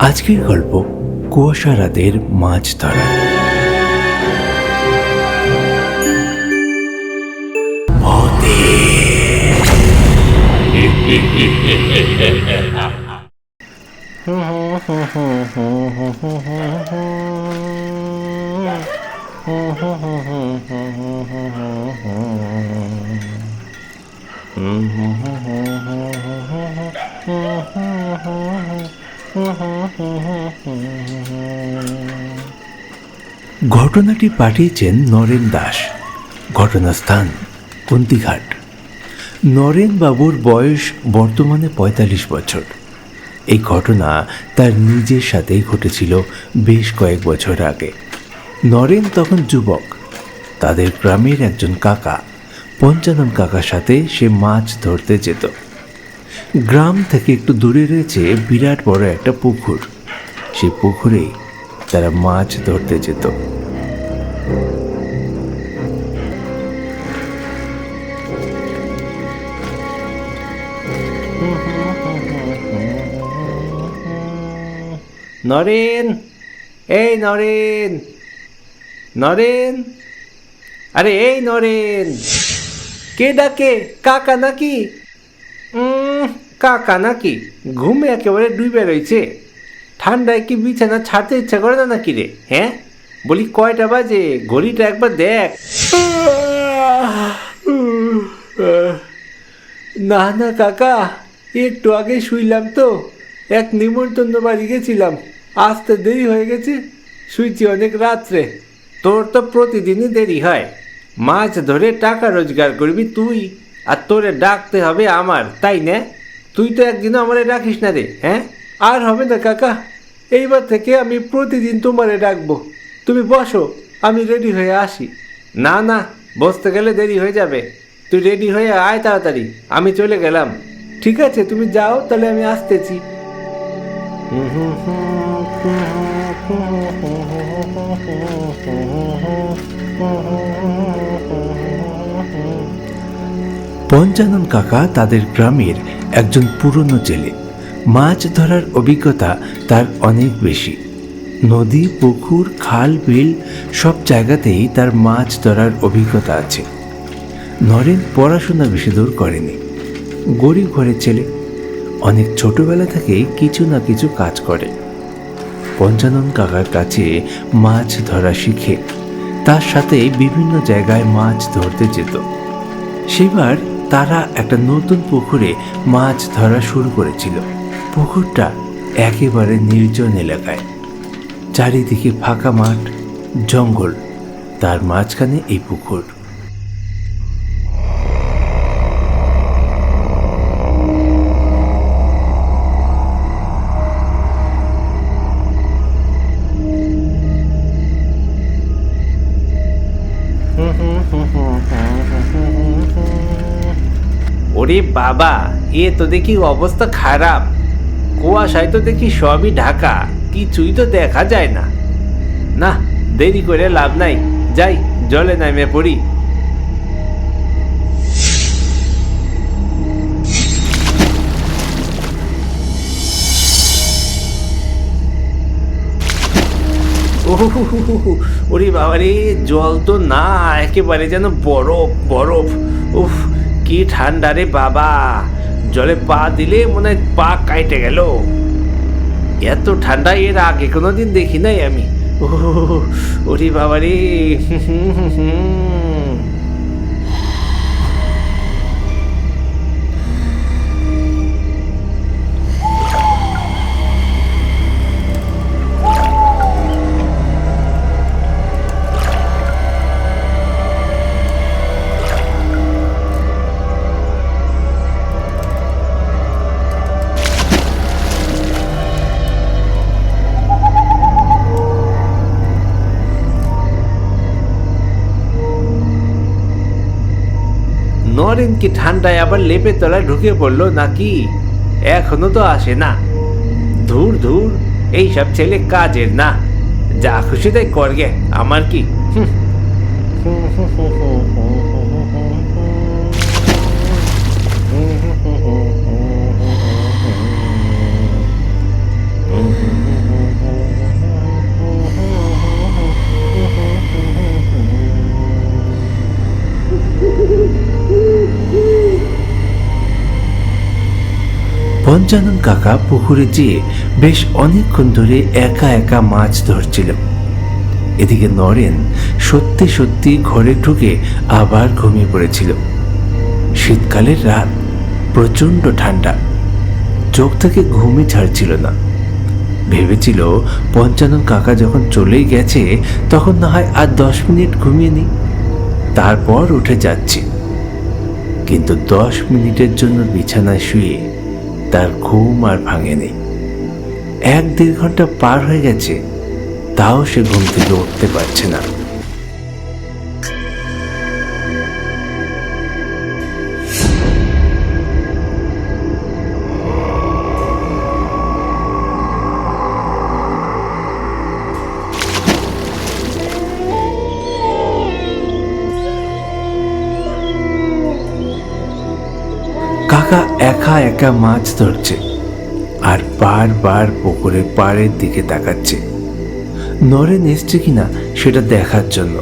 আজকের গল্প কুয়াশা রাতের মাছ ধরা ঘটনাটি পাঠিয়েছেন নরেন দাস। ঘটনাস্থান কুন্তিঘাট। নরেন বাবুর বয়স বর্তমানে পঁয়তাল্লিশ বছর। এই ঘটনা তার নিজের সাথেই ঘটেছিল বেশ কয়েক বছর আগে। নরেন তখন যুবক। তাদের গ্রামের একজন কাকা, পঞ্চানন কাকার সাথে সে মাছ ধরতে যেত। গ্রাম থেকে একটু দূরে রয়েছে বিরাট বড় একটা পুকুর। সেই পুকুরে তারা মাছ ধরতে যেত। নরেন, এই নরেন নরেন, আরে এই নরেন, কে ডাকে, কাকা নাকি? কাকা নাকি? ঘুমে একেবারে ডুবে রয়েছে। ঠান্ডায় কি বিছানা ছাড়তে ইচ্ছা করে না নাকি রে? হ্যাঁ? বলি কয়টা বাজে? ঘড়িটা একবার দেখ। না না কাকা একটু আগে শুইলাম তো। এক নিমন্ত্রণ বাড়ি গেছিলাম। আসতে দেরি হয়ে গেছে। শুইছি অনেক রাত্রে। তোর তো প্রতিদিনই দেরি হয়। মাছ ধরে টাকা রোজগার করবি তুই আর তোরে ডাকতে হবে আমার তাই না? তুই তো একদিনও আমারে ডাকিস না রে হ্যাঁ? আর হবে না, কাকা। এইবার থেকে আমি প্রতিদিন তোমারে ডাকবো। তুমি বসো, আমি রেডি হয়ে আসি। না না, বসতে গেলে দেরি হয়ে যাবে। তুই রেডি হয়ে আয় তাড়াতাড়ি, আমি চলে গেলাম। ঠিক আছে, তুমি যাও, তাহলে আমি আসতেছি। পঞ্চানন কাকা তাদের গ্রামের একজন পুরনো জেলে। মাছ ধরার অভিজ্ঞতা তার অনেক বেশি। নদী, পুকুর, খাল, বিল সব জায়গাতেই তার মাছ ধরার অভিজ্ঞতা আছে। নরেন পড়াশোনা বেশি দূর করেনি। গরিব ঘরের ছেলে। অনেক ছোটবেলা থেকেই কিছু না কিছু কাজ করে। পঞ্চানন কাকার কাছে মাছ ধরা শিখে। তার সাথে বিভিন্ন জায়গায় মাছ ধরতে যেত। সেবার তারা একটা নতুন পুকুরে মাছ ধরা শুরু করেছিল। পুকুরটা একেবারে নির্জন এলাকায়। চারিদিকে ফাঁকা মাঠ, জঙ্গল, তার মাঝখানে এই পুকুর। বাবা, এ তো দেখি অবস্থা খারাপ। কুয়াশায় তো দেখি সবই ঢাকা, কিছুই তো দেখা যায় না। না, দেরি করে লাভ নাই, যাই, জলে নামে পড়ি। ওরে বাবা রে জল তো না, একেবারে যেন বরফ বরফ। উফ কি ঠান্ডা রে বাবা? জলে পা দিলে মনে হয় পা কাইটে গেল। এত ঠান্ডা এর আগে কোনোদিন দেখি নাই আমি। ও ওরে বাবা রে নরেন কি ঠান্ডায় আবার লেপের তলায় ঢুকে পড়ল নাকি? এখনও তো আসে না। ধুর ধুর, এইসব ছেলে কাজের না। যা খুশি তাই করগে, আমার কি? হুম হুম হুম হুম হুম। পঞ্চানন কাকা, পুকুরে যেয়ে বেশ অনেকক্ষণ ধরে একা একা মাছ ধরছিল এদিকে নরেন সত্যি সত্যি ঘরে ঢুকে আবার ঘুমিয়ে পড়েছিল। শীতকালের রাত, প্রচণ্ড ঠান্ডা। চোখ থেকে ঘুমই ছাড়ছিল না। ভেবেছিল, পঞ্চানন কাকা যখন চলেই গেছে, তখন না হয় আর দশ মিনিট ঘুমিয়ে নি তারপর উঠে যাচ্ছি। কিন্তু দশ মিনিটের জন্য বিছানায় শুয়ে তার ঘুম আর ভাঙেনি। এক দেড় ঘণ্টা পার হয়ে গেছে, তাও সে ঘুম থেকে উঠতে পারছে না। একা একা মাছ ধরছে আর বারবার পুকুরের পাড়ের দিকে তাকাচ্ছে। নরেন এসছে কিনা সেটা দেখার জন্য।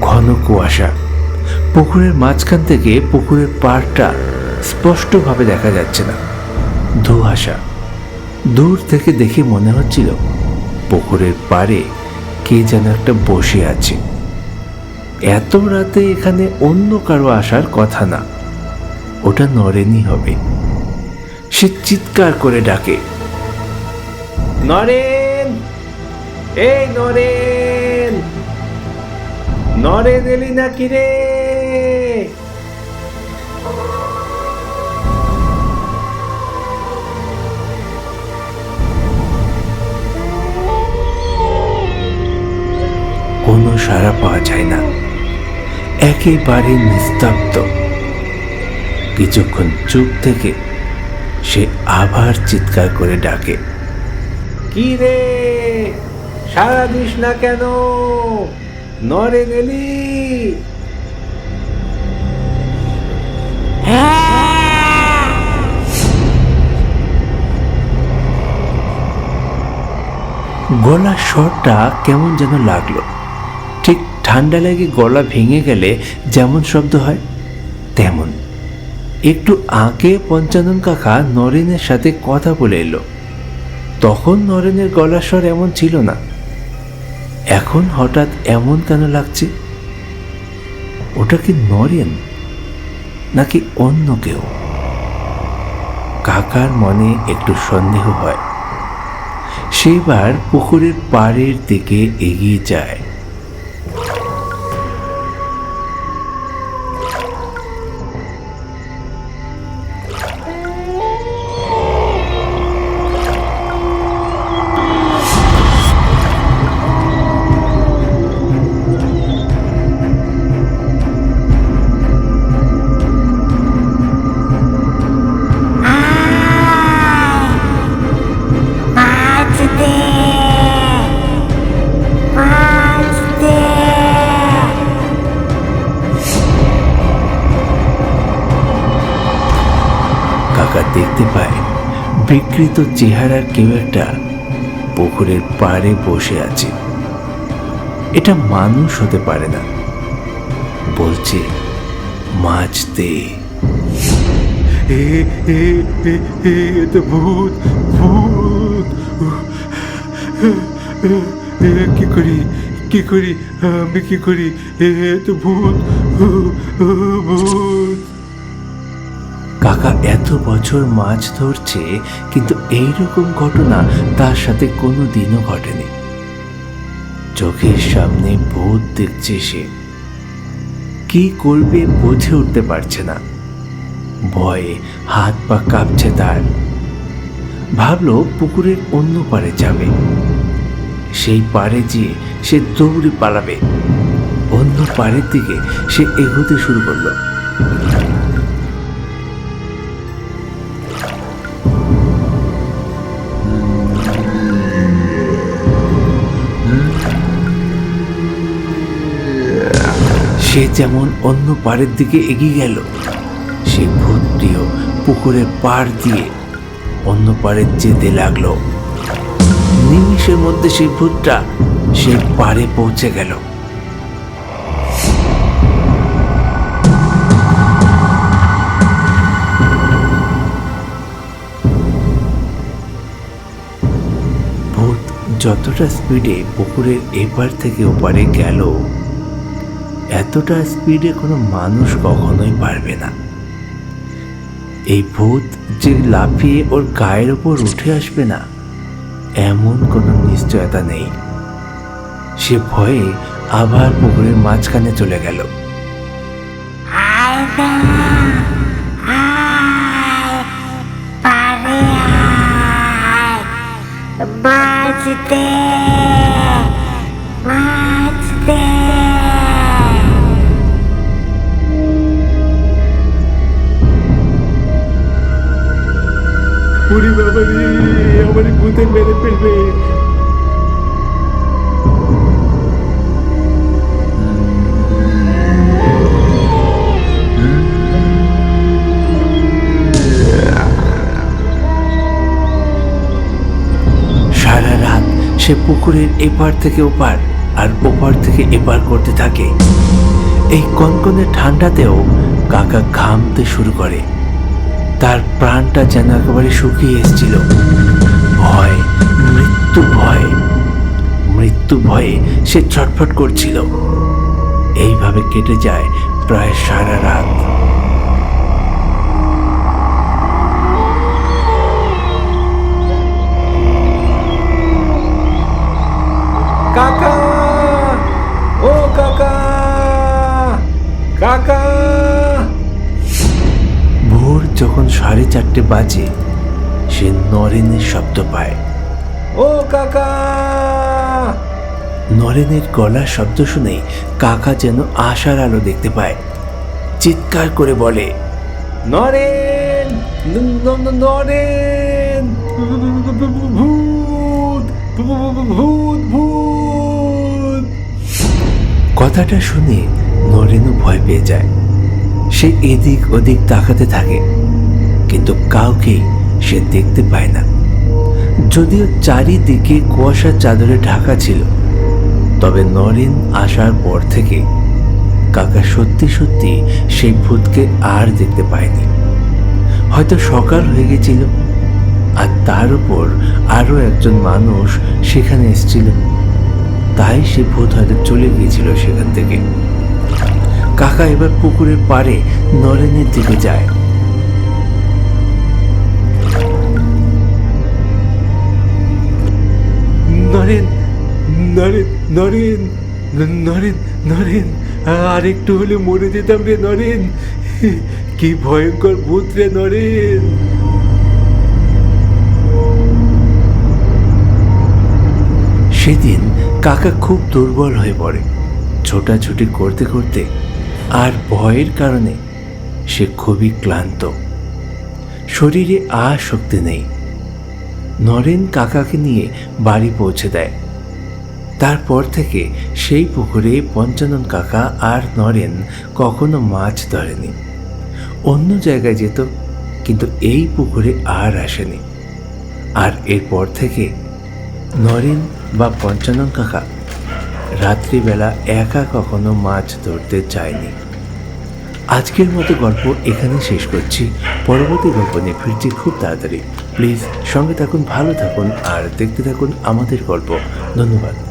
ঘন কুয়াশা। পুকুরের মাঝখান থেকে পুকুরের পাড়টা স্পষ্টভাবে দেখা যাচ্ছে না। ধোঁয়াশা দূর থেকে দেখে মনে হচ্ছিল পুকুরের পাড়ে কে যেন একটা বসে আছে। এত রাতে এখানে অন্য কারও আসার কথা না। ওটা নরেনই হবে। সে চিৎকার করে ডাকে, নরেন! এই নরেন! নরেন এলি নাকি রে? সাড়া পাওয়া যায় না। একেবারে নিস্তব্ধ। কিছুক্ষণ চুপ থেকে সে আবার চিৎকার করে ডাকে, কি রে? সারা দিস না কেন? নরে গেলি? গলার স্বরটা কেমন যেন লাগল। ঠান্ডা লাগে, গলা ভেঙে গেলে যেমন শব্দ হয়, তেমন। একটু আগে পঞ্চানন কাকা নরেনের সাথে কথা বলে এলো। তখন নরেনের গলার স্বর এমন ছিল না। এখন হঠাৎ এমন কেন লাগছে? ওটা কি নরেন? নাকি অন্য কেউ? কাকার মনে একটু সন্দেহ হয়। সেবার পুকুরের পাড়ের দিকে এগিয়ে যায়। কাকা দেখতে পায়। বিকৃত চেহারার কেউ একটা পুকুরের পাড়ে বসে আছে। এটা মানুষ হতে পারে না। বলছে মাছ দে ভূত ভূত। কি করি কি করি, আমি কি করি? এ তো ভূত ভূত। কাকা এত বছর মাছ ধরছে, কিন্তু এইরকম ঘটনা তার সাথে কোনো দিনও ঘটেনি। চোখের সামনে ভূত দেখছে সে। কি করবে বুঝে উঠতে পারছে না। ভয়ে হাত পা কাঁপছে তার। ভাবলো পুকুরের অন্য পারে যাবে। সেই পারে যেয়ে সে দৌড়ে পালাবে। অন্য পাড়ের দিকে সে এগোতে শুরু করল। সে যেমন অন্য পাড়ের দিকে এগিয়ে গেল, সে ভূতটিও পুকুরের পাড় দিয়ে অন্য পারে যেতে লাগল। নিমিষের মধ্যে সেই ভূতটা সে পাড়ে পৌঁছে গেল। ভূত যতটা স্পিডে পুকুরের এপার থেকে ওপারে গেল এতটা স্পিডে কোনো মানুষ কখনোই পারবে না। এই ভূত যে লাফিয়ে ওর গায়ের ওপর উঠে আসবে না, এমন কোনো নিশ্চয়তা নেই। সে ভয়ে আবার পুকুরের মাঝখানে চলে গেল। আয় ওরে বাবা আমার ভূতে মেরে ফেলবে সে পুকুরের এপার থেকে ওপার আর ওপার থেকে এপার করতে থাকে। এই কনকনে ঠান্ডাতেও কাকা ঘামতে শুরু করে। তার প্রাণটা যেন একেবারে শুকিয়ে এসেছিল। ভয়, মৃত্যু ভয়, মৃত্যু ভয়ে সে ছটফট করছিল। এইভাবে কেটে যায় প্রায় সারা রাত। যখন সাড়ে চারটে বাজে সে নরেনের শব্দ পায়। ও কাকা! নরেনের গলার শব্দ শুনে কাকা যেন আশার আলো দেখতে পায়। চিৎকার করে বলে নরেন! নরেন! ভূত! ভূত ভূত! কথাটা শুনে নরেনও ভয় পেয়ে যায়। সে এদিক ওদিক তাকাতে থাকে, কিন্তু কাউকেই সে দেখতে পায় না। যদিও চারিদিকে কুয়াশার চাদরে ঢাকা ছিল, তবে নরেন আসার পর থেকে কাকা সত্যি সত্যি সেই ভূতকে আর দেখতে পায়নি। হয়তো সকাল হয়ে গেছিল, আর তার উপর আরও একজন মানুষ সেখানে এসেছিল। তাই সে ভূত হয়তো চলে গিয়েছিল সেখান থেকে। কাকা এবার পুকুরের পাড়ে নরেনের দিকে যায়। নরেন নরেন নরেন নরেন নরেন, আর একটু হলে মরে যেতাম রে নরেন। কি ভয়ঙ্কর ভূত রে নরেন। সেদিন কাকা খুব দুর্বল হয়ে পড়ে। ছোটাছুটি করতে করতে আর ভয়ের কারণে সে খুবই ক্লান্ত। শরীরে আর শক্তি নেই। নরেন কাকাকে নিয়ে বাড়ি পৌঁছে দেয়। তারপর থেকে সেই পুকুরে পঞ্চানন কাকা আর নরেন কখনো মাছ ধরেনি। অন্য জায়গায় যেত, কিন্তু এই পুকুরে আর আসেনি। আর এরপর থেকে নরেন বা পঞ্চানন কাকা রাত্রিবেলা একা কখনো মাছ ধরতে চায়নি আজকের মতো গল্প এখানে শেষ করছি। পরবর্তী গল্প নিয়ে ফিরছি খুব তাড়াতাড়ি। প্লিজ সঙ্গে থাকুন, ভালো থাকুন, আর দেখতে থাকুন আমাদের গল্প। ধন্যবাদ।